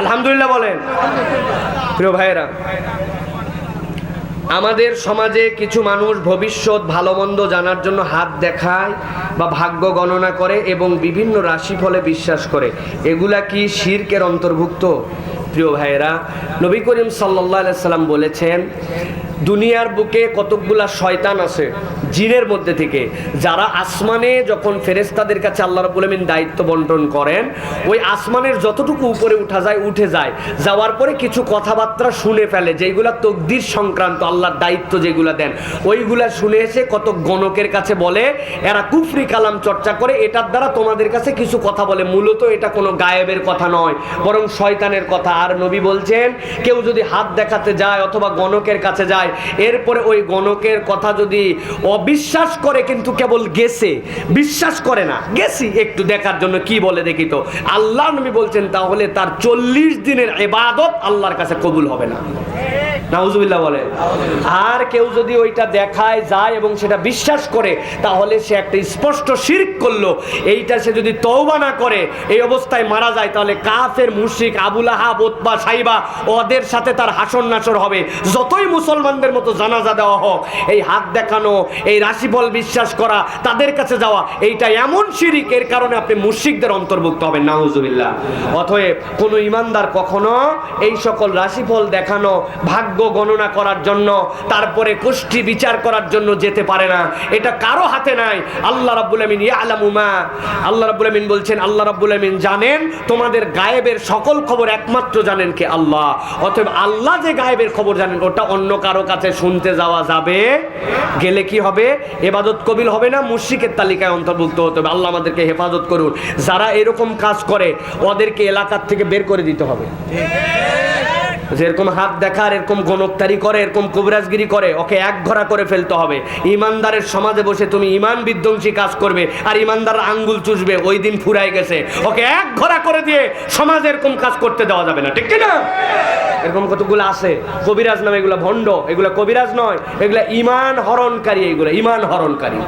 আলহামদুলিল্লাহ বলেন। প্রিয় ভাইয়েরা, আমাদের সমাজে কিছু মানুষ ভবিষ্যৎ ভালো মন্দ জানার জন্য হাত দেখায় বা ভাগ্য গণনা করে এবং বিভিন্ন রাশিফলে বিশ্বাস করে। এগুলা কি শিরকের অন্তর্ভুক্ত? প্রিয় ভাইয়েরা, নবী করিম সাল্লাহ সাল্লাম বলেছেন দুনিয়ার বুকে কতকগুলা শয়তান আছে জিনের মধ্যে থেকে। যারা আসমানে যখন ফেরেস্তাদের কাছে আল্লাহ রাব্বুল আমিন দায়িত্ব বন্টন করেন, ওই আসমানের যতটুকু উপরে উঠা যায়, উঠে যায়। যাওয়ার পরে কিছু কথাবার্তা শুনে ফেলে যেগুলা তকদির সংক্রান্ত, আল্লাহর দায়িত্ব যেগুলা দেন। ওইগুলা শুনে এসে কত গণকের কাছে বলে, এরা কুফরি কালাম চর্চা করে, এটার দ্বারা তোমাদের কাছে কিছু কথা বলে। মূলত এটা কোনো গায়েবের কথা নয়, বরং শয়তানের কথা। আর নবী বলছেন, কেউ যদি হাত দেখাতে যায় অথবা গণকের কাছে যায় এরপরে ওই গণকের কথা যদি অবিশ্বাস করে কিন্তু কেবল গেছে, বিশ্বাস করে না। গেছি একটু দেখার জন্য কি বলে দেখি তো। আল্লাহ নবী বলছেন, তাহলে তার চল্লিশ দিনের এবাদত আল্লাহর কাছে কবুল হবে না। নাউজুবিল্লাহ বলে। আর কেউ যদি ওইটা দেখায়, যায় এবং সেটা বিশ্বাস করে, তাহলে সে একটা স্পষ্ট শিরক করল। এইটা সে যদি তওবা না করে, এই অবস্থায় মারা যায়, তাহলে কাফের মুশরিক আবুল আহাব ওতবা সাইবা, ওদের সাথে তার হাসন নাচর হবে। যতই মুসলমানদের মতো জানাজা দেওয়া হোক, এই হাত দেখানো, এই রাশিফল বিশ্বাস করা, তাদের কাছে যাওয়া, এইটা এমন শিরিক, এর কারণে আপনি মুশরিকদের অন্তর্ভুক্ত হবেন, নাউজুবিল্লাহ। অতএব কোনো ইমানদার কখনো এই সকল রাশিফল দেখানো, ভাগ্য গণনা করার জন্য, তারপরে কুষ্টি বিচার করার জন্য যেতে পারে না, এটা কারও হাতে নাই। আল্লাহ রাব্বুল আমিন ইয়ালামু মা, আল্লাহ রাব্বুল আমিন বলছেন, আল্লাহ রাব্বুল আমিন জানেন, তোমাদের গায়েবের সকল খবর একমাত্র জানেন কে আল্লাহ। অতএব আল্লাহ যে গায়েবের খবর জানেন, ওটা অন্য কারও কাছে শুনতে যাওয়া যাবে, গেলে কি হবে? এবাদত কবিল হবে না? মুশরিকের তালিকায় অন্তর্ভুক্ত হতে হবে। আল্লাহ আমাদেরকে হেফাজত করুন। যারা এরকম কাজ করে, ওদেরকে এলাকার থেকে বের করে দিতে হবে। যেরকম হাত দেখার, এরকম গণকতারি করে, এরকম কবিরাজগিরি করে, ওকে এক ঘোরা করে ফেলতে হবে। ইমানদারের সমাজে বসে তুমি ইমান বিধ্বংসী কাজ করবে, আর ইমানদার আঙ্গুল চুষবে, ওই দিন ফুরাই গেছে। ওকে এক ঘোরা করে দিয়ে সমাজে এরকম কাজ করতে দেওয়া যাবে না, ঠিক না এরকম কতগুলো আছে? কবিরাজ নামে এগুলো ভণ্ড, এগুলো কবিরাজ নয়, এগুলো ইমান হরণকারী এগুলো ইমান হরণকারী।